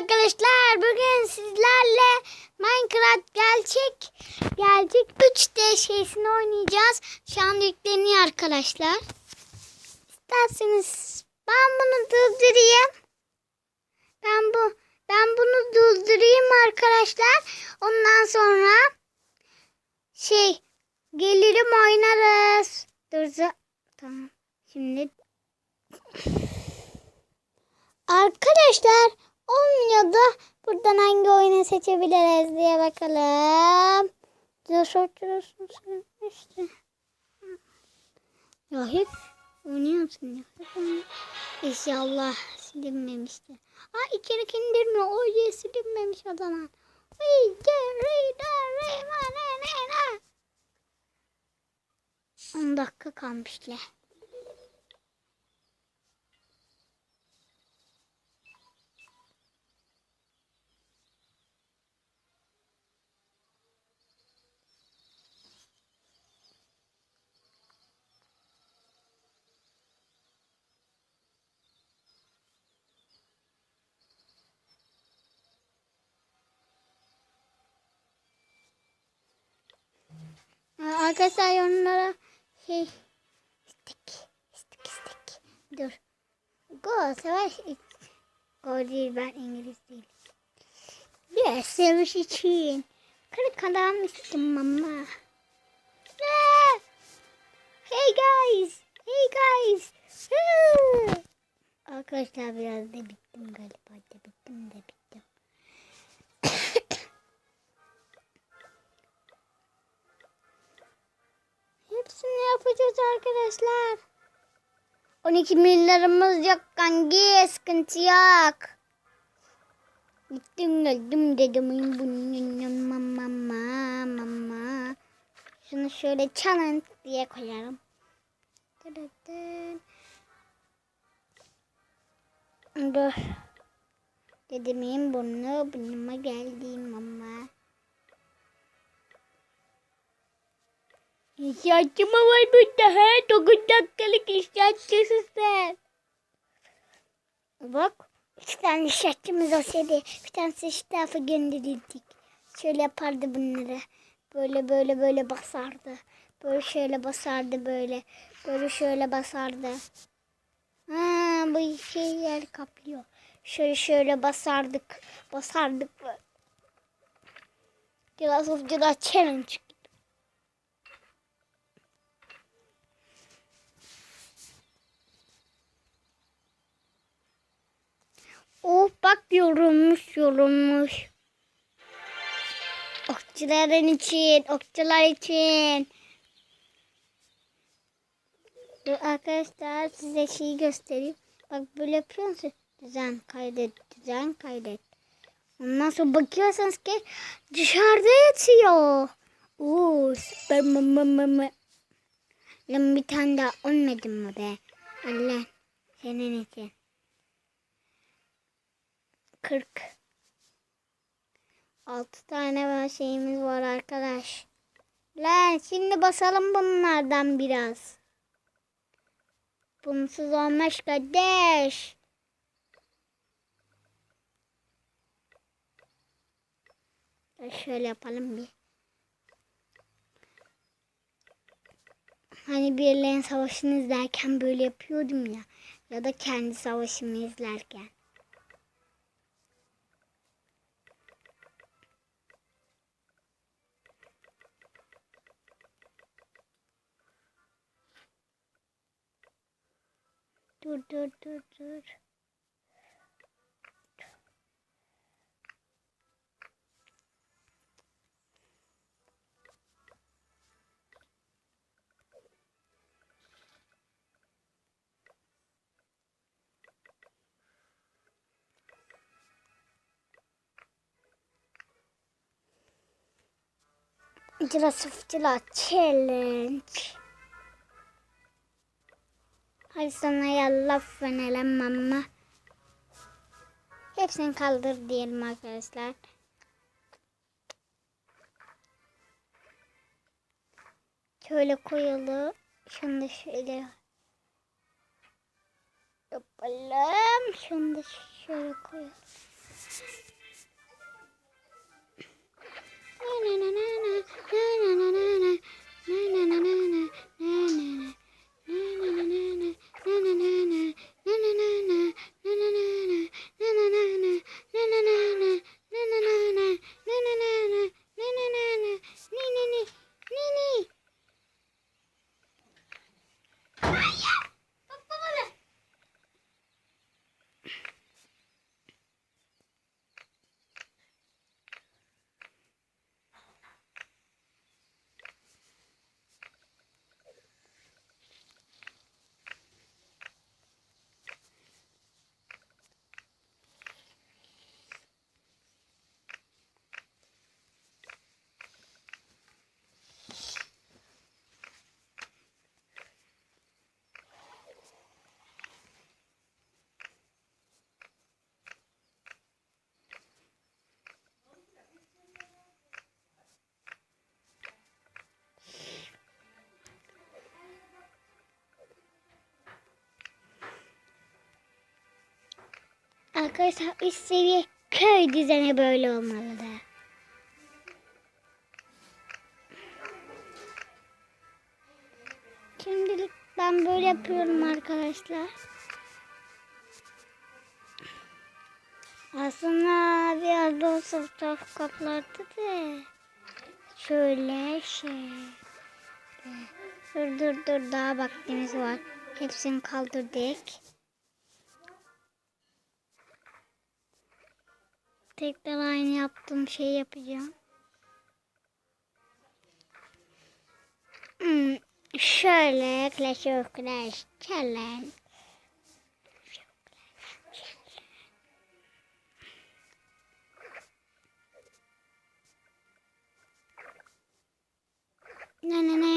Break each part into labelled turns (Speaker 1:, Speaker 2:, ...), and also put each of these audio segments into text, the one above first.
Speaker 1: arkadaşlar. Bugün sizlerle Minecraft gerçek gerçek 3D şeysini oynayacağız. Şu an yükleniyor arkadaşlar. İsterseniz ben bunu durdurayım. Ben bu ben bunu durdurayım arkadaşlar. Ondan sonra şey gelirim oynarız. Dur tamam. Şimdi Arkadaşlar olmuyor da buradan hangi oyunu seçebiliriz diye bakalım. Dur işte. Ya hep oynuyor musun ya? İnşallah silinmemiştir. Aa içeri indirme. O diye silinmemiş o zaman. 10 dakika kalmışlar. Aa, Arkadaşlar yorumlara şey istek istek istek dur. Go savaş Go değil ben İngiliz değilim. Yes savaş için. Kırık adam istedim mama. Hey guys. Hey guys. Arkadaşlar biraz da bittim galiba. Da bittim de bittim. Arkadaşlar. 12 milyarımız yok kanki. Sıkıntı yok. Gittim geldim dedim. Bunun mama mama. Şunu şöyle challenge diye koyarım. Dur. Dedemin burnu burnuma geldi mama. İşaretçim var burada ha. 9 dakikalık işaretçisi sen. Bak. İki tane işaretçimiz olsaydı bir tanesi şu tarafa gönderirdik. Şöyle yapardı bunları. Böyle böyle böyle basardı. Böyle şöyle basardı böyle. Böyle şöyle basardı. Ha, bu şey yer kaplıyor. Şöyle şöyle basardık. Basardık. Biraz of biraz challenge Oh bak yorulmuş yorulmuş. Okçuların için, okçular için. Dur arkadaşlar size şeyi göstereyim. Bak böyle yapıyorsunuz. Düzen kaydet, düzen kaydet. Ondan sonra bakıyorsunuz ki dışarıda yatıyor. Oo süper mama mama. Lan bir tane daha olmadı mı be? Allah senin için. 40 6 tane şeyimiz var arkadaş. Lan şimdi basalım bunlardan biraz. Bunsuz olmaz kardeş. Şöyle yapalım bir. Hani birilerinin savaşını izlerken böyle yapıyordum ya. Ya da kendi savaşımı izlerken. Dur dur dur dur. Cıra sıfırcıla challenge. Hadi sana yallah fenele mama. Hepsini kaldır diyelim arkadaşlar. Şöyle koyalım. Şunu da şöyle yapalım. Şunu da şöyle koyalım. Arkadaşlar üst seviye köy düzeni böyle olmalı da. Şimdilik ben böyle yapıyorum arkadaşlar. Aslında biraz da olsa fotoğraf kaplardı da. Şöyle şey. Dur dur dur daha vaktimiz var. Hepsini kaldırdık. Tekrar aynı yaptığım şeyi yapacağım. Hmm, şöyle Clash of Clash Challenge. Na na na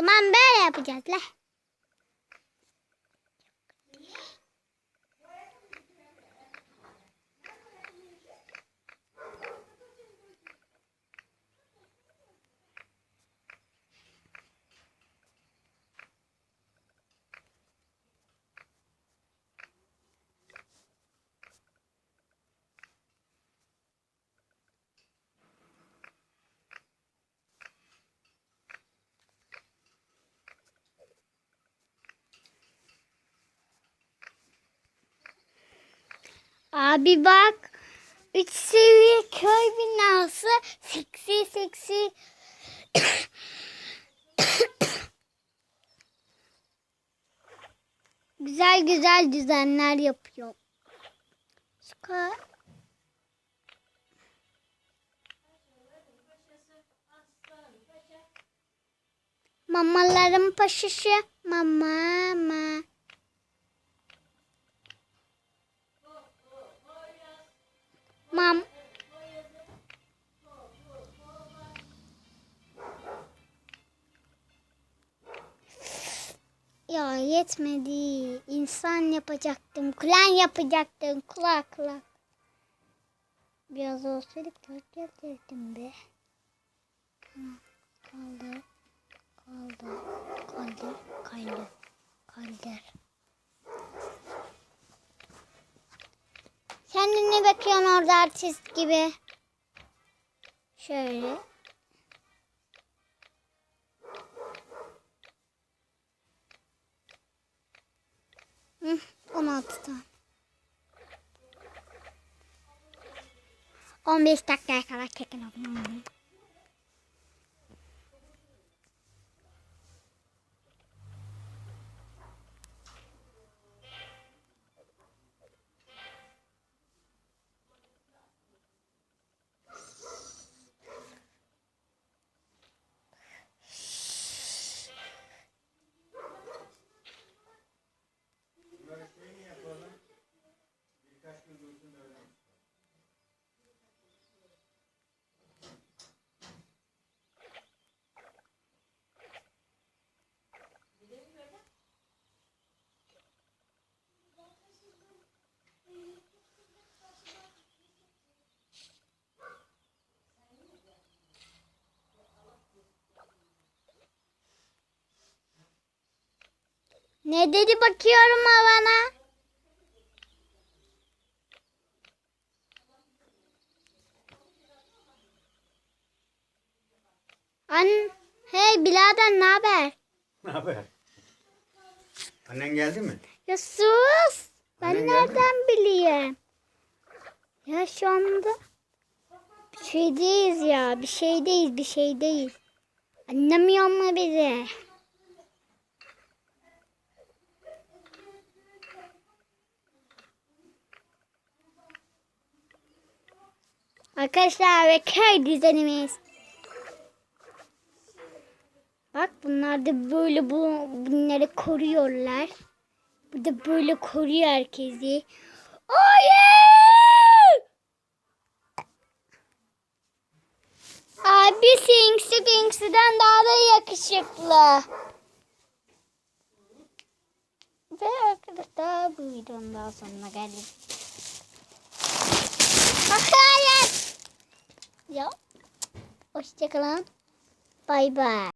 Speaker 1: zaman böyle yapacağız la. Abi bak. Üç seviye köy binası. Seksi seksi. güzel güzel düzenler yapıyor. Çıkar. Mamaların paşası. Mama. Mama. Mam. Ya yetmedi. İnsan yapacaktım. Kulan yapacaktım. Kulak kulak. Biraz olsaydı dört getirdim be. Tamam. Kaldır. Kaldır. Kaldır. Kaldır. Sen de ne bakıyorsun orada artist gibi? Şöyle. Hı, 16 tane. 15 dakikaya kadar çekin abone olmayı. Ne dedi bakıyorum havana. An hey birader ne haber?
Speaker 2: Ne haber? Annen geldi mi?
Speaker 1: Ya sus. Ben
Speaker 2: Annen
Speaker 1: nereden bileyim? Ya şu anda bir şeydeyiz ya. Bir şeydeyiz, bir şeydeyiz. Anlamıyor mu bizi? Arkadaşlar ve köy düzenimiz. Bak bunlar da böyle bu bunları koruyorlar. Bu da böyle koruyor herkesi. Hayır! Abi Sinksi Binksi'den daha da yakışıklı. Ve arkadaşlar bu videonun daha sonuna geldik. Hayır! Ya. Hoşçakalın. Bay bay.